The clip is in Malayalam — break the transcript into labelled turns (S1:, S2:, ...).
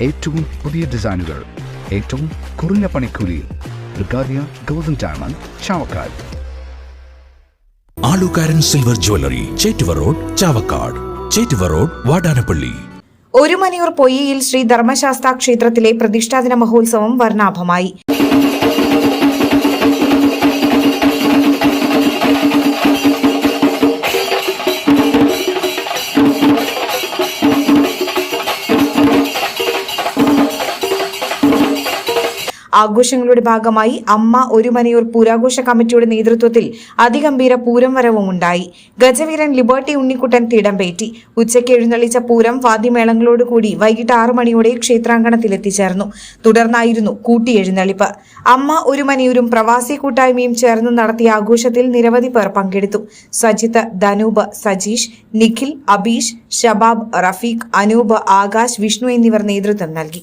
S1: ഏറ്റവും പുതിയ ഡിസൈനുകൾ ഏറ്റവും കുറഞ്ഞ പണിക്കൂലിയിൽ. ബ്രിഗാദിയ golden diamond Chavakkad.
S2: Alukkaran silver jewellery Chettuva road Chavakkad. Chettuva road Vadanappally.
S3: ഒരു മണിയൂർ പൊയ്യയിൽ ശ്രീ ധർമ്മശാസ്ത്ര ക്ഷേത്രത്തിലെ പ്രതിഷ്ഠാദിന മഹോത്സവം വർണാഭമായി. ആഘോഷങ്ങളുടെ ഭാഗമായി അമ്മ ഒരു മണിയൂർ പൂരാഘോഷ കമ്മിറ്റിയുടെ നേതൃത്വത്തിൽ അതിഗംഭീര പൂരം വരവും ഉണ്ടായി. ഗജവീരൻ ലിബർട്ടി ഉണ്ണിക്കുട്ടൻ തിടമ്പേറ്റി. ഉച്ചയ്ക്ക് എഴുന്നള്ളിച്ച പൂരം വാദ്യമേളങ്ങളോടുകൂടി വൈകിട്ട് ആറു മണിയോടെ ക്ഷേത്രാങ്കണത്തിൽ എത്തിച്ചേർന്നു തുടർന്നായിരുന്നു കൂട്ടിയെഴുന്നള്ളിപ്പ് അമ്മ ഒരു മണിയൂരും പ്രവാസി കൂട്ടായ്മയും ചേർന്ന് നടത്തിയ ആഘോഷത്തിൽ നിരവധി പേർ പങ്കെടുത്തു. സജിത്ത് ധനൂപ് സജീഷ് നിഖിൽ അബീഷ് ഷബാബ് റഫീഖ് അനൂപ് ആകാശ് വിഷ്ണു എന്നിവർ നേതൃത്വം നൽകി.